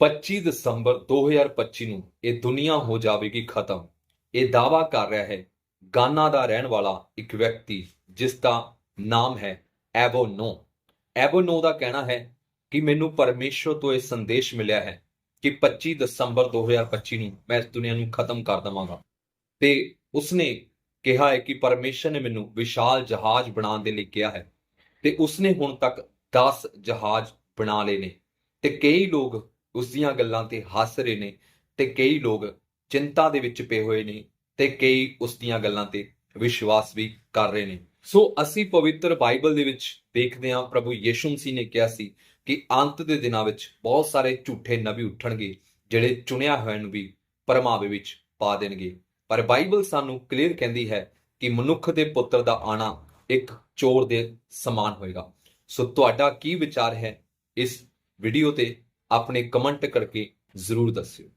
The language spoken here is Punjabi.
25 ਦਸੰਬਰ 2025 ਨੂੰ ਇਹ ਦੁਨੀਆ ਹੋ ਜਾਵੇਗੀ ਖਤਮ। ਇਹ ਦਾਵਾ ਕਰ ਰਿਹਾ ਹੈ, ਗਾਨਾ ਦਾ ਰਹਿਣ ਵਾਲਾ ਇੱਕ ਵਿਅਕਤੀ, ਜਿਸ ਦਾ ਨਾਮ ਹੈ ਐਬੋਨੋ ਐਬੋਨੋ ਦਾ ਕਹਿਣਾ ਹੈ ਕਿ ਮੈਨੂੰ ਪਰਮੇਸ਼ਵਰ ਤੋਂ ਇਹ ਸੰਦੇਸ਼ ਮਿਲਿਆ ਹੈ ਕਿ 25 ਦਸੰਬਰ 2025 ਨੂੰ ਮੈਂ ਇਸ ਦੁਨੀਆ ਨੂੰ ਖਤਮ ਕਰ ਦਵਾਂਗਾ। ਤੇ ਉਸਨੇ ਕਿਹਾ ਹੈ ਕਿ ਪਰਮੇਸ਼ਰ ਨੇ ਮੈਨੂੰ ਵਿਸ਼ਾਲ ਜਹਾਜ਼ ਬਣਾਉਣ ਦੇ ਲਈ ਕਿਹਾ ਹੈ ਤੇ ਉਸਨੇ ਹੁਣ ਤੱਕ 10 ਜਹਾਜ਼ ਬਣਾ ਲਏ ਨੇ। ਤੇ ਕਈ ਲੋਕ ਉਸ ਦੀਆਂ ਗੱਲਾਂ ਤੇ ਹੱਸ ਰਹੇ ਨੇ ਤੇ ਕਈ ਲੋਕ ਚਿੰਤਾ ਦੇ ਵਿੱਚ ਪਏ ਹੋਏ ਨੇ ਤੇ ਕਈ ਉਸ ਦੀਆਂ ਗੱਲਾਂ ਤੇ ਵਿਸ਼ਵਾਸ ਵੀ ਕਰ ਰਹੇ ਨੇ। ਸੋ ਅਸੀਂ ਪਵਿੱਤਰ ਬਾਈਬਲ ਦੇ ਵਿੱਚ ਦੇਖਦੇ ਹਾਂ, ਪ੍ਰਭੂ ਯੀਸ਼ੂ ਮਸੀਹ ਨੇ ਕਿਹਾ ਸੀ ਕਿ ਅੰਤ ਦੇ ਦਿਨਾਂ ਵਿੱਚ ਬਹੁਤ ਸਾਰੇ ਝੂਠੇ ਨਬੀ ਉੱਠਣਗੇ, ਜਿਹੜੇ ਚੁਣਿਆ ਹੋਇਆਂ ਨੂੰ ਵੀ ਪਰਮਾਵੇ ਵਿੱਚ ਪਾ ਦੇਣਗੇ। ਪਰ ਬਾਈਬਲ ਸਾਨੂੰ ਕਲੀਅਰ ਕਹਿੰਦੀ ਹੈ ਕਿ ਮਨੁੱਖ ਦੇ ਪੁੱਤਰ ਦਾ ਆਣਾ ਇੱਕ ਚੋਰ ਦੇ ਸਮਾਨ ਹੋਏਗਾ। ਸੋ ਤੁਹਾਡਾ ਕੀ ਵਿਚਾਰ ਹੈ ਇਸ ਵੀਡੀਓ ਤੇ? ਆਪਣੇ ਕਮੈਂਟ ਕਰਕੇ ਜ਼ਰੂਰ ਦੱਸਿਓ।